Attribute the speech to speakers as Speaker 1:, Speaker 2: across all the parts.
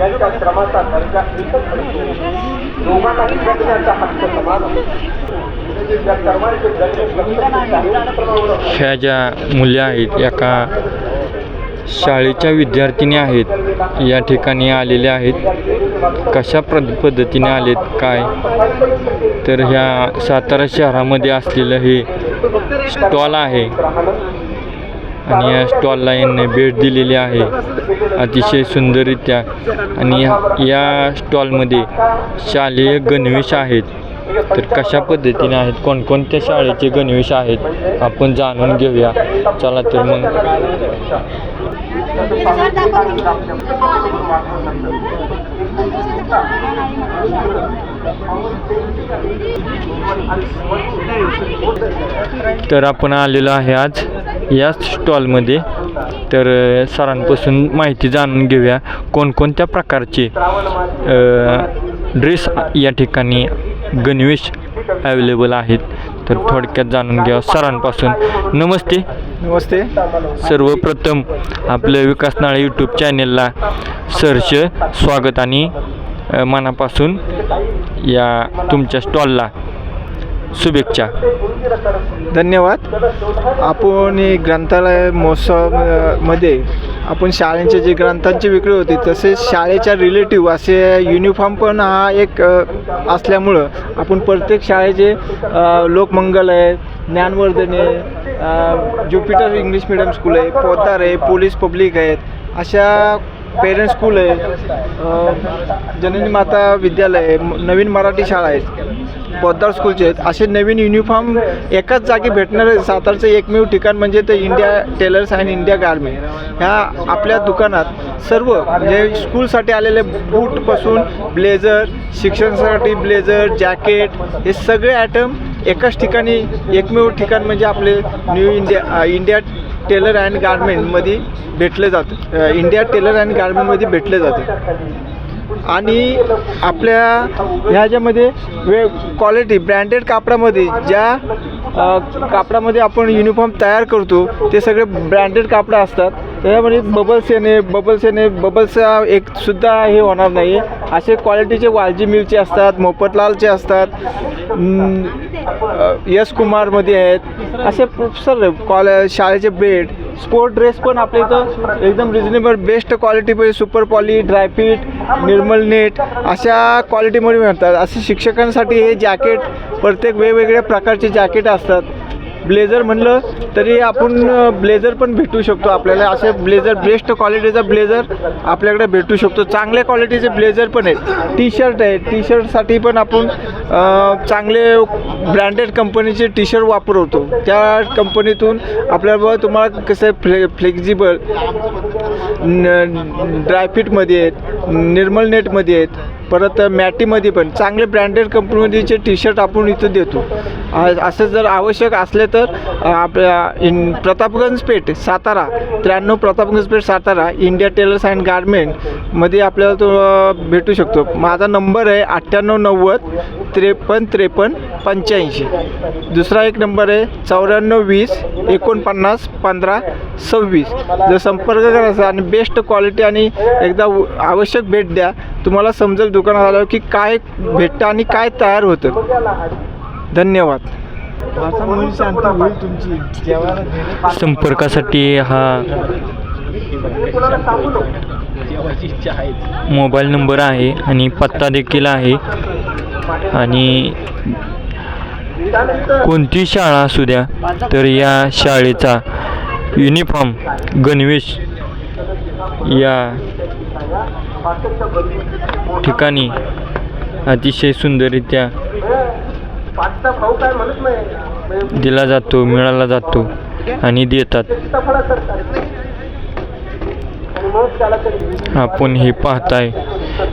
Speaker 1: यांच्या श्रमाचा दर्जा एकच असतो दोघांनाही जगण्याचा हक्क समान
Speaker 2: ह्या ज्या मुल्या आहेत एका शाळेच्या विद्यार्थिनी आहेत या ठिकाणी आलेल्या आहेत. कशा प्र पद्धतीने आलेत काय? तर ह्या सातारा शहरामध्ये असलेलं हे स्टॉल आहे. आणि या स्टॉलला यांनी भेट दिलेली आहे. अतिशय सुंदररित्या. आणि या- या स्टॉलमध्ये शालेय गणवेश आहेत. तर कशा पद्धतीने आहेत? कोणकोणत्या शाळेचे गणवेश आहेत? आपण जाणून घेऊया. चला तर मग. तर आपण आलेलो आहे आज याच स्टॉलमध्ये तर सरांपासून माहिती जाणून घेऊया कोणकोणत्या प्रकारचे ड्रेस या ठिकाणी गणवेश अवेलेबल आहेत. तर थोडक्यात जाणून घ्या सरांपासून. नमस्ते.
Speaker 3: नमस्ते.
Speaker 2: सर्वप्रथम आपलं विकास नाळे यूट्यूब चॅनेलला सरच स्वागत आणि मनापासून या तुमच्या स्टॉलला शुभेच्छा.
Speaker 3: धन्यवाद. आपण ग्रंथालय महोत्सवामध्ये मध्ये आपण शाळेंचे जे ग्रंथांची विक्री होती तसेच शाळेच्या रिलेटिव्ह असे युनिफॉर्म पण हा एक असल्यामुळं आपण प्रत्येक शाळेचे लोकमंगल आहे ज्ञानवर्धने आहे ज्युपिटर इंग्लिश मिडियम स्कूल आहे पोतार आहे पोलीस पब्लिक आहेत अशा पेरेंट्स स्कूल आहे. जननी माता विद्यालय आहे. नवीन मराठी शाळा आहेत. पोद्दार स्कूलचे आहेत. असे नवीन युनिफॉर्म एकाच जागी भेटणारे सातारचं एकमेव ठिकाण म्हणजे ते India tailors and India garment ह्या आपल्या दुकानात सर्व म्हणजे स्कूलसाठी आलेले बूटपासून ब्लेझर शिक्षणासाठी ब्लेझर जॅकेट हे सगळे ॲटम एकाच ठिकाणी एकमेव ठिकाण म्हणजे आपले new India India tailor and गारमेंटमध्ये भेटले जातं. इंडिया टेलर अँड गारमेंटमध्ये भेटले जाते. आणि आपल्या ह्याच्यामध्ये वे क्वालिटी ब्रँडेड कापडामध्ये ज्या कापडामध्ये आपण युनिफॉर्म तयार करतो ते सगळे ब्रँडेड कापडं असतात. त्याच्यामध्ये बबल्स येणे बबल्स येणे बबल्सचा एक सुद्धा हे होणार नाही. आहे असे क्वालिटीचे वालजी मिलचे असतात मोपतलालचे असतात यश कुमारमध्ये आहेत. असे खूप सर कॉले शाळेचे बेड स्पोर्ट ड्रेस पण आपल्या इथं एकदम रिजनेबल बेस्ट क्वालिटीमध्ये सुपर पॉली ड्रायफिट निर्मल नेट अशा क्वालिटीमध्ये मिळतात. असे शिक्षकांसाठी हे जॅकेट प्रत्येक वेगवेगळ्या प्रकारचे जॅकेट असतात. ब्लेझर म्हणलं तरी आपण ब्लेझर पण भेटू शकतो आपल्याला. असे ब्लेझर बेस्ट क्वालिटीचा ब्लेझर आपल्याकडे भेटू शकतो. चांगल्या क्वालिटीचे ब्लेझर पण आहेत. टी शर्ट आहे. टी शर्टसाठी पण आपण चांगले ब्रँडेड कंपनीचे टी शर्ट वापरवतो त्या कंपनीतून आपल्याबरोबर तुम्हाला कसं फ्ले फ्लेक्झिबल ड्रायफिटमध्ये आहेत निर्मल नेटमध्ये आहेत परत मॅटीमध्ये पण चांगले ब्रँडेड कंपनीचे टी शर्ट आपण इथं देतो. असं जर आवश्यक असले तर आपल्या इन प्रतापगंज पेठ सातारा त्र्याण्णव Pratapganj Peth Satara India tailors and गारमेंटमध्ये आपल्याला तो भेटू शकतो. माझा नंबर आहे अठ्ठ्याण्णव नव्वद त्रेपन्न त्रेपन्न पंच्याऐंशी. दुसरा एक नंबर आहे चौऱ्याण्णव वीस एकोणपन्नास पंधरा सव्वीस. जर संपर्क करायचा आणि बेस्ट क्वालिटी आणि एकदा आवश्यक भेट द्या तुम्हाला समजेल दुकानात आल्यावर की काय भेटतं आणि काय तयार होतं. धन्यवाद.
Speaker 2: संपर्कासाठी हा मोबाईल नंबर आहे आणि पत्ता देखील आहे. आणि कोणती शाळा असू द्या तर या शाळेचा युनिफॉर्म गणवेश या ठिकाणी अतिशय सुंदररित्या
Speaker 1: पाचचा भाऊ काय म्हणत नाही
Speaker 2: दिला जातो मिळाला जातो आणि देतात. आपण हे पाहताय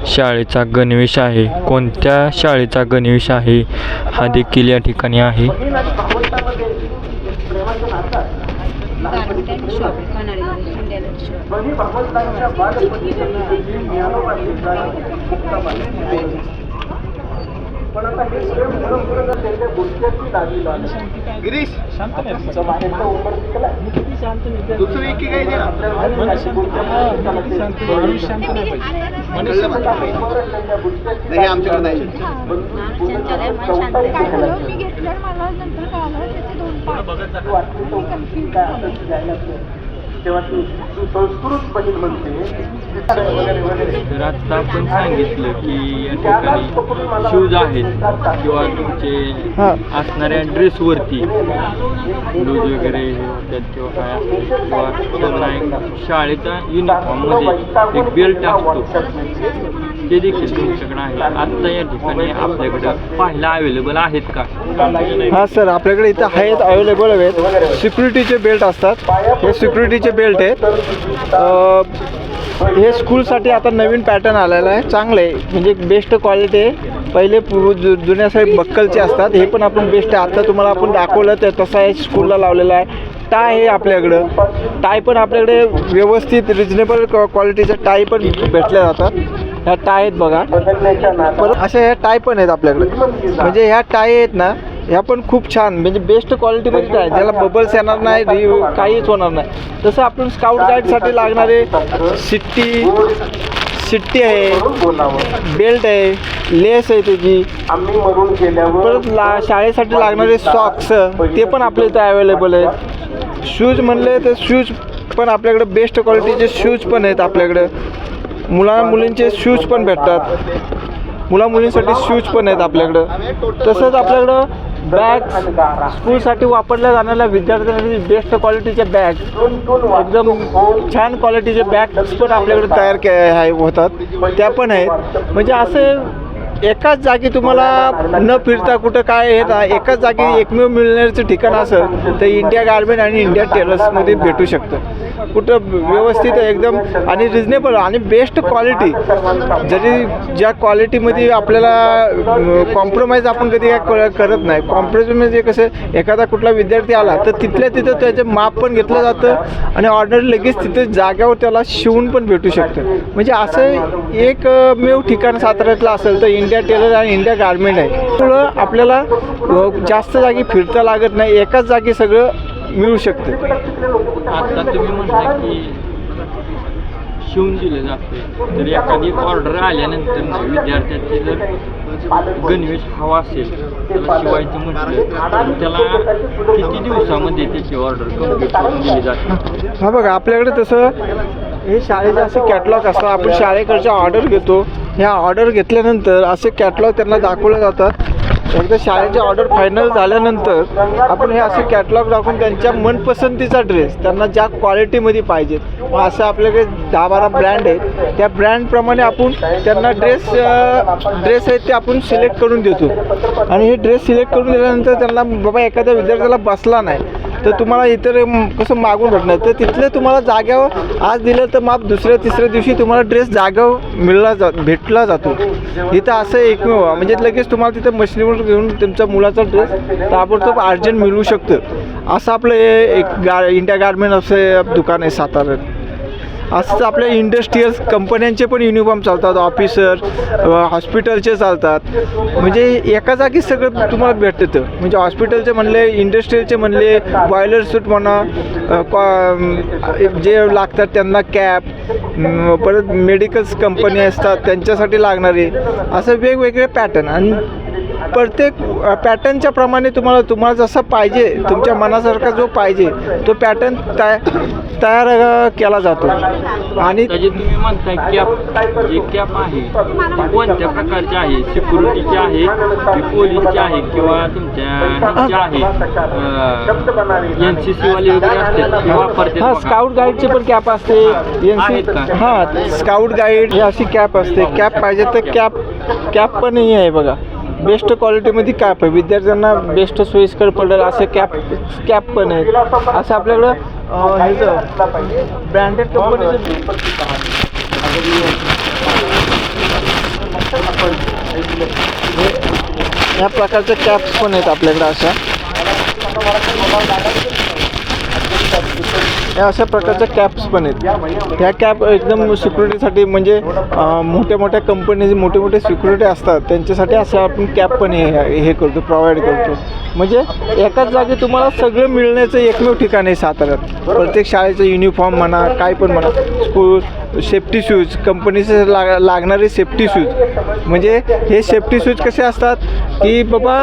Speaker 2: शाळेचा गणवेश आहे. कोणत्या शाळेचा गणवेश आहे? हा देखील या ठिकाणी आहे.
Speaker 1: गिरीश तर बाहेरचा काही नाही आमच्याकडे नाही.
Speaker 4: मला नंतर कळालं त्याचे दोन
Speaker 1: तेव्हा तू तू संस्कृत बहीण म्हणते. वगैरे वगैरे
Speaker 2: तर आता आपण सांगितलं की या ठिकाणी शूज आहेत किंवा तुमचे असणाऱ्या ड्रेसवरती लूज वगैरे हे किंवा काय असतं किंवा शाळेचा युनिफॉर्ममध्ये एक बेल्ट असतो. ते देखील तुमच्याकडे आहे. आत्ता या ठिकाणी आपल्याकडे पाहायला अवेलेबल आहेत का?
Speaker 3: हां सर आपल्याकडे इथं आहेत अवेलेबल आहेत. सिक्युरिटीचे बेल्ट असतात. हे सिक्युरिटीचे बेल्ट आहेत. हे स्कूलसाठी आता नवीन पॅटर्न आलेला आहे. चांगलं आहे. म्हणजे बेस्ट क्वालिटी आहे. पहिले पूर्व जु जुन्या साईड बक्कलचे असतात. हे पण आपण बेस्ट आहे. आत्ता तुम्हाला आपण दाखवलं तर तसं आहे. स्कूलला लावलेला आहे. टाय आहे आपल्याकडं. टाय पण आपल्याकडे व्यवस्थित रिजनेबल क्वालिटीचे टाय पण भेटल्या जातात. ह्या टाय आहेत बघा. परत अशा ह्या टाय पण आहेत आपल्याकडे. म्हणजे ह्या टाय आहेत ना ह्या पण खूप छान. म्हणजे बेस्ट क्वालिटीमध्ये टाय ज्याला बबल्स येणार नाही रिव्ह काहीच होणार नाही. तसं आपण स्काउट गाईडसाठी लागणारे शिट्टी शिट्टी आहे बेल्ट आहे लेस आहे त्याची. परत ला शाळेसाठी लागणारे सॉक्स ते पण आपल्या इथं अवेलेबल आहेत. शूज म्हणले तर शूज पण आपल्याकडे बेस्ट क्वालिटीचे शूज पण आहेत आपल्याकडं. मुला मुलींचे शूज पण भेटतात. मुला मुलींसाठी शूज पण आहेत आपल्याकडं. तसंच आपल्याकडं बॅग स्कूलसाठी वापरल्या जाणाऱ्या विद्यार्थ्यांसाठी बेस्ट क्वालिटीच्या बॅग एकदम छान क्वालिटीचे बॅग्स पण आपल्याकडे तयार के आहे होतात. त्या पण आहेत. म्हणजे असं एकाच जागी तुम्हाला न फिरता कुठं काय हे ना एकाच जागी एकमेव मिळण्याचं ठिकाण असेल तर इंडिया गार्मेंट आणि इंडिया टेलर्समध्ये भेटू शकतं. कुठं व्यवस्थित एकदम आणि रिजनेबल आणि बेस्ट क्वालिटी जरी ज्या क्वालिटीमध्ये आपल्याला कॉम्प्रोमाइज आपण कधी काय करत नाही. कॉम्प्रोमाइज म्हणजे कसं एखादा कुठला विद्यार्थी आला तर तिथल्या तिथं त्याचं माप पण घेतलं जातं आणि ऑर्डर लगेच तिथं जाग्यावर त्याला शिवून पण भेटू शकतं. म्हणजे असं एक मेव ठिकाण साताऱ्यातलं असेल तर इंडिया टेलर आणि इंडिया गार्मेंट आहे. त्यामुळं आपल्याला जास्त जागी फिरता लागत नाही एकाच जागी सगळं मिळू शकतं.
Speaker 2: आता तुम्ही म्हणता की शिवून दिलं जाते तर एखादी ऑर्डर आल्यानंतर विद्यार्थ्याची जर गणवेश हवा असेल त्याला शिवायचं म्हटलं तर त्याला किती दिवसामध्ये त्याची ऑर्डर कंप्लीट करून दिली जाते?
Speaker 3: हा बघा आपल्याकडे तसं हे शाळेचे असे कॅटलॉग असतात आपण शाळेकडच्या ऑर्डर घेतो. ह्या ऑर्डर घेतल्यानंतर असे कॅटलॉग त्यांना दाखवले जातात. एकदा शाळेची ऑर्डर फायनल झाल्यानंतर आपण हे असे कॅटलॉग दाखवून त्यांच्या मनपसंतीचा ड्रेस त्यांना ज्या क्वालिटीमध्ये पाहिजेत असं आपल्याकडे दहा बारा ब्रँड आहेत. त्या ब्रँडप्रमाणे आपण त्यांना ड्रेस ड्रेस आहेत ते आपण सिलेक्ट करून देतो. आणि हे ड्रेस सिलेक्ट करून दिल्यानंतर त्यांना बाबा एखाद्या विद्यार्थ्याला बसला नाही तर तुम्हाला इतर कसं मागून भेटणार? तर तिथले तुम्हाला जाग्यावर आज दिलं तर माप दुसऱ्या तिसऱ्या दिवशी तुम्हाला ड्रेस जाग्यावर मिळला जा भेटला जातो. इथं असं एकमेव म्हणजे लगेच तुम्हाला तिथं मशिनीवर घेऊन तुमच्या मुलाचा ड्रेस ताबडतोब अर्जंट मिळू शकतं. असं आपलं हे एक गा इंडिया गार्मेंट असं दुकान आहे साताऱ्यात असंच आपल्या इंडस्ट्रीयल कंपन्यांचे पण युनिफॉर्म चालतात ऑफिसर हॉस्पिटलचे चालतात. म्हणजे एका जागी सगळं तुम्हाला भेटतं म्हणजे हॉस्पिटलचे म्हणले इंडस्ट्रीयलचे म्हणले बॉयलर सूट म्हणा कॉ- जे लागतात त्यांना कॅप परत मेडिकल्स कंपनी असतात त्यांच्यासाठी लागणारे. असं वेगवेगळे पॅटर्न आणि प्रत्येक पॅटर्नच्या प्रमाणे तुम्हाला तुम्हाला जसा पाहिजे तुमच्या मनासारखा जो पाहिजे तो पॅटर्न तया तयार केला जातो आणि
Speaker 2: तुम्ही म्हणताय कॅप जे कॅप आहे कोणत्या प्रकारचे आहे सिक्युरिटीचे आहे पोलीसचे आहे किंवा तुमच्या आहे एन सी सी वाले वगैरे
Speaker 3: हा. स्काउट गाईडची पण कॅप असते एन सी? हां स्काउट गाईड ही अशी कॅप असते कॅप पाहिजे तर कॅप कॅप पण ही आहे बघा बेस्ट क्वालिटीमध्ये कॅप आहे. विद्यार्थ्यांना बेस्ट सोयीस्कर पडेल असे कॅप कॅप पण आहेत. असं आपल्याकडं ह्याचं ब्रँडेड कंपनीचं ह्या प्रकारच्या कॅप्स पण आहेत आपल्याकडं अशा. या अशा प्रकारच्या कॅप्स पण आहेत. ह्या कॅप एकदम सिक्युरिटीसाठी म्हणजे मोठ्या मोठ्या कंपनी मोठे मोठे सिक्युरिटी असतात. त्यांच्यासाठी असं आपण कॅप पण हे हे करतो प्रोव्हाइड करतो. म्हणजे एकाच जागी तुम्हाला सगळं मिळण्याचं एकमेव ठिकाण आहे साताऱ्यात. प्रत्येक शाळेचं युनिफॉर्म म्हणा काय पण म्हणा स्कूल सेफ्टी शूज कंपनीचे लाग लागणारे सेफ्टी शूज म्हणजे हे सेफ्टी शूज कसे असतात की बाबा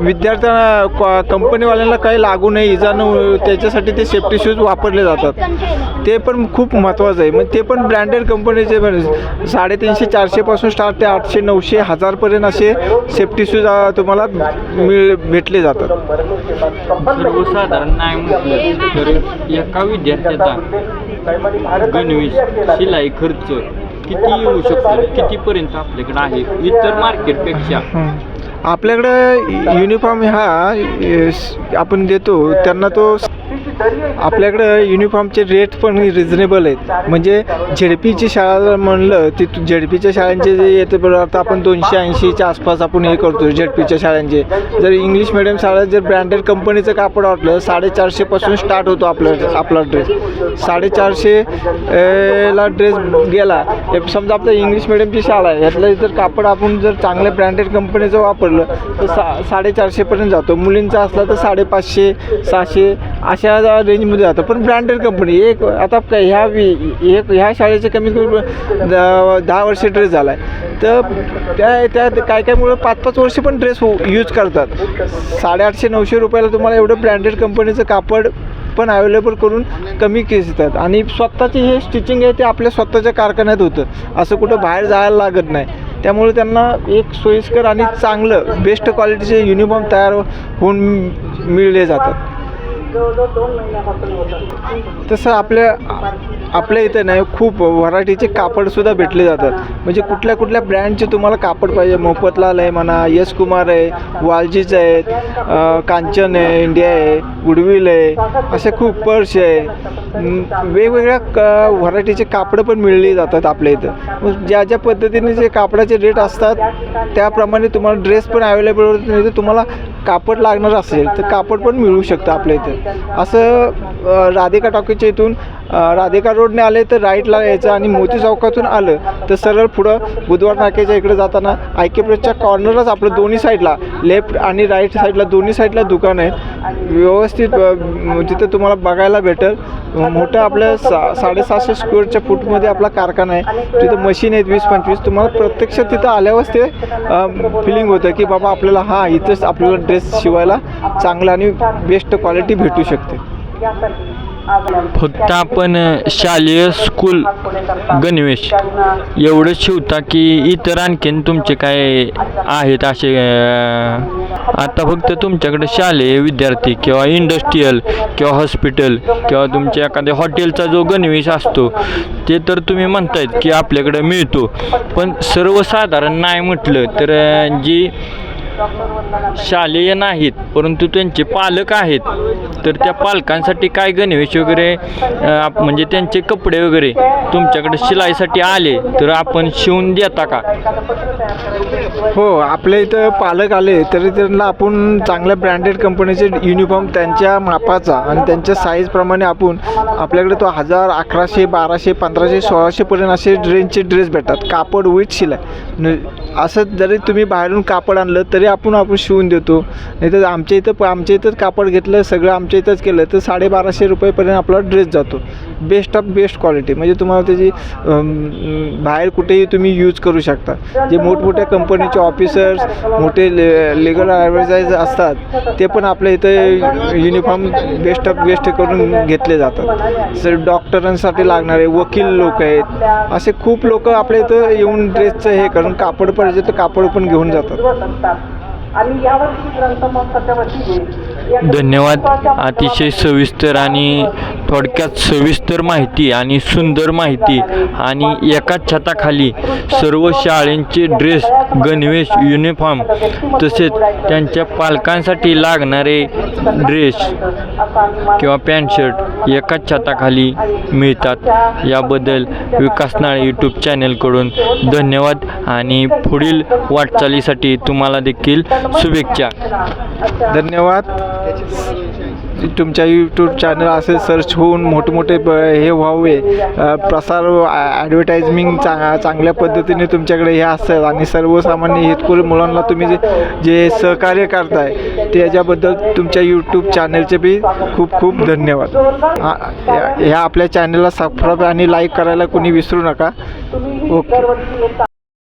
Speaker 3: विद्यार्थ्यांना क- कंपनीवाल्यांना काही लागू नये इजा न त्याच्यासाठी ते सेफ्टी शूज वापरले जातात. ते पण खूप महत्त्वाचं आहे. मग ते पण ब्रँडेड कंपनीचे पण साडेतीनशे चारशेपासून स्टार्ट ते आठशे नऊशे हजारपर्यंत असे सेफ्टी शूज तुम्हाला मिळ भेटले जातात.
Speaker 2: सर्वसाधारण नाही म्हटलं तर एका विद्यार्थ्याचा गणवेश शिलाई खर्च किती येऊ शकतो? कितीपर्यंत आपल्याकडे आहे? इतर मार्केटपेक्षा.
Speaker 3: आपल्याकडं युनिफॉर्म हा आपण देतो त्यांना तो आपल्याकडं युनिफॉर्मचे रेट पण रिझनेबल आहेत. म्हणजे झेडपीची शाळा जर म्हणलं ती झेडपीच्या शाळांचे जे येते पदार्थ आपण दोनशे ऐंशीच्या आसपास आपण हे करतो झेडपीच्या शाळांचे. जर इंग्लिश मिडियम शाळा जर ब्रँडेड कंपनीचं कापड वाटलं साडेचारशेपासून स्टार्ट होतो आपलं आपला ड्रेस साडेचारशे ला ड्रेस गेला. समजा आपलं इंग्लिश मिडियमची शाळा आहे यातलं जर कापड आपण जर चांगल्या ब्रँडेड कंपनीचं वापरलं तर सा साडेचारशेपर्यंत जातो. मुलींचा असला तर साडेपाचशे सहाशे अशा रेंजमध्ये जातं पण ब्रँडेड कंपनी एक आता काय ह्या वि- एक ह्या शाळेचे कमीत कमी द- दहा वर्ष ड्रेस झाला आहे तर त्या त्या काय काय मुलं पाच पाच वर्ष पण ड्रेस यूज हो, करतात. साडेआठशे नऊशे रुपयाला तुम्हाला एवढं ब्रँडेड कंपनीचं कापड पण अवेलेबल करून कमी केस येतात आणि स्वतःची हे स्टिचिंग आहे ते आपल्या स्वतःच्या कारखान्यात होतं. असं कुठं बाहेर जायला लागत नाही. त्यामुळे त्यांना एक सोयीस्कर आणि चांगलं बेस्ट क्वालिटीचे युनिफॉर्म तयार होऊन मिळले जातात. तसं आपल्या आपल्या इथं नाही खूप व्हरायटीचे कापडसुद्धा भेटले जातात. म्हणजे कुठल्या कुठल्या ब्रँडचे तुम्हाला कापड पाहिजे? मोफतलाल आहे म्हणा यश कुमार आहे वालजीच आहेत कांचन आहे इंडिया आहे गुडविल आहे असे खूप पर्स आहे. वेगवेगळ्या क व्हरायटीचे कापडं पण मिळली जातात आपल्या इथं. मग ज्या ज्या पद्धतीने जे कापडाचे रेट असतात त्याप्रमाणे तुम्हाला ड्रेस पण अवेलेबल होत तुम्हाला कापड लागणार असेल तर कापड पण मिळू शकतं आपल्या इथं. असं राधिका टॉकीच्या इथून राधिका रोडने आले तर राईटला यायचं आणि मोती चौकातून आलं तर सरळ पुढं बुधवार नाक्याच्या इकडे जाताना आय के प्रेसच्या कॉर्नरच आपलं दोन्ही साईडला लेफ्ट आणि राईट साईडला दोन्ही साईडला दुकान आहे व्यवस्थित अं, तुम्हाला बघायला भेटेल मोठं आपल्या सा साडेसहाशे स्क्वेअरच्या फूटमध्ये आपला कारखाना आहे. तिथं मशीन आहेत वीस पंचवीस. तुम्हाला प्रत्यक्ष तिथं आल्यावरच ते फिलिंग होतं की बाबा आपल्याला हा इथंच आपल्याला ड्रेस शिवायला चांगला आणि बेस्ट क्वालिटी भेटू शकते.
Speaker 2: फक्त आपण शालेय स्कूल गणवेश एवढं शिवता की इतर आणखीन तुमचे काय आहेत असे आता फक्त तुमच्याकडे शालेय विद्यार्थी किंवा इंडस्ट्रीयल किंवा हॉस्पिटल किंवा तुमच्या एखाद्या हॉटेलचा जो गणवेश असतो ते तर तुम्ही म्हणतायत की आपल्याकडे मिळतो. पण सर्वसाधारण नाही म्हटलं तर जी शालेय नाहीत परंतु त्यांचे पालक आहेत. तर त्या पालकांसाठी काय गणवेश वगैरे म्हणजे त्यांचे कपडे वगैरे तुमच्याकडे शिलाईसाठी आले तर आपण शिवून देता का?
Speaker 3: हो आपल्या इथं पालक आले तरी त्यांना आपण चांगल्या ब्रँडेड कंपनीचे युनिफॉर्म त्यांच्या मापाचा आणि त्यांच्या साईजप्रमाणे आपण आपल्याकडे तो हजार अकराशे बाराशे पंधराशे सोळाशेपर्यंत असे ड्रेनचे ड्रेस भेटतात. कापड विथ शिलाई. न असं जरी तुम्ही बाहेरून कापड आणलं तरी आपण आपण शिवून देतो. नाही तर आमच्या इथं प- आमच्या इथंच कापड घेतलं सगळं आमच्या इथंच केलं तर साडेबाराशे रुपयेपर्यंत आपला ड्रेस जातो. बेस्ट ऑफ बेस्ट क्वालिटी म्हणजे तुम्हाला त्याची बाहेर कुठेही तुम्ही यूज करू शकता. जे मोठमोठ्या कंपनीचे ऑफिसर्स मोठे ले लिगल ॲडव्हर्टाईज असतात ते पण आपल्या इथं युनिफॉर्म बेस्ट ऑफ बेस्ट करून घेतले जातात. सर डॉक्टरांसाठी लागणारे वकील लोक आहेत असे खूप लोक आपल्या इथं येऊन ड्रेसचं हे करून कापड पाहिजे तर कापड पण घेऊन जातात.
Speaker 2: धन्यवाद. अतिशय सविस्तर आणि थोडक्यात सविस्तर माहिती आणि सुंदर माहिती आणि एकाच छताखाली सर्व शाळेंचे ड्रेस गणवेश युनिफॉर्म तसेच त्यांच्या पालकांसाठी लागणारे ड्रेस किंवा पॅन्ट शर्ट एकाच छताखाली मिळतात. याबद्दल विकास नाळे यूट्यूब चॅनलकडून धन्यवाद आणि पुढील वाटचालीसाठी तुम्हाला देखील शुभेच्छा.
Speaker 3: धन्यवाद. तुमच्या यूट्यूब चॅनल असे सर्च होऊन मोठमोठे ब हे व्हावे. प्रसार ॲडव्हर्टायझिंग चा चांगल्या पद्धतीने तुमच्याकडे हे असतात आणि सर्वसामान्य हितकुरी मुलांना तुम्ही जे जे सहकार्य करताय त्याच्याबद्दल तुमच्या यूट्यूब चॅनलचे बी खूप खूप धन्यवाद. ह्या ह्या आपल्या चॅनलला सबस्क्राईब आणि लाईक करायला कोणी विसरू नका. ओके.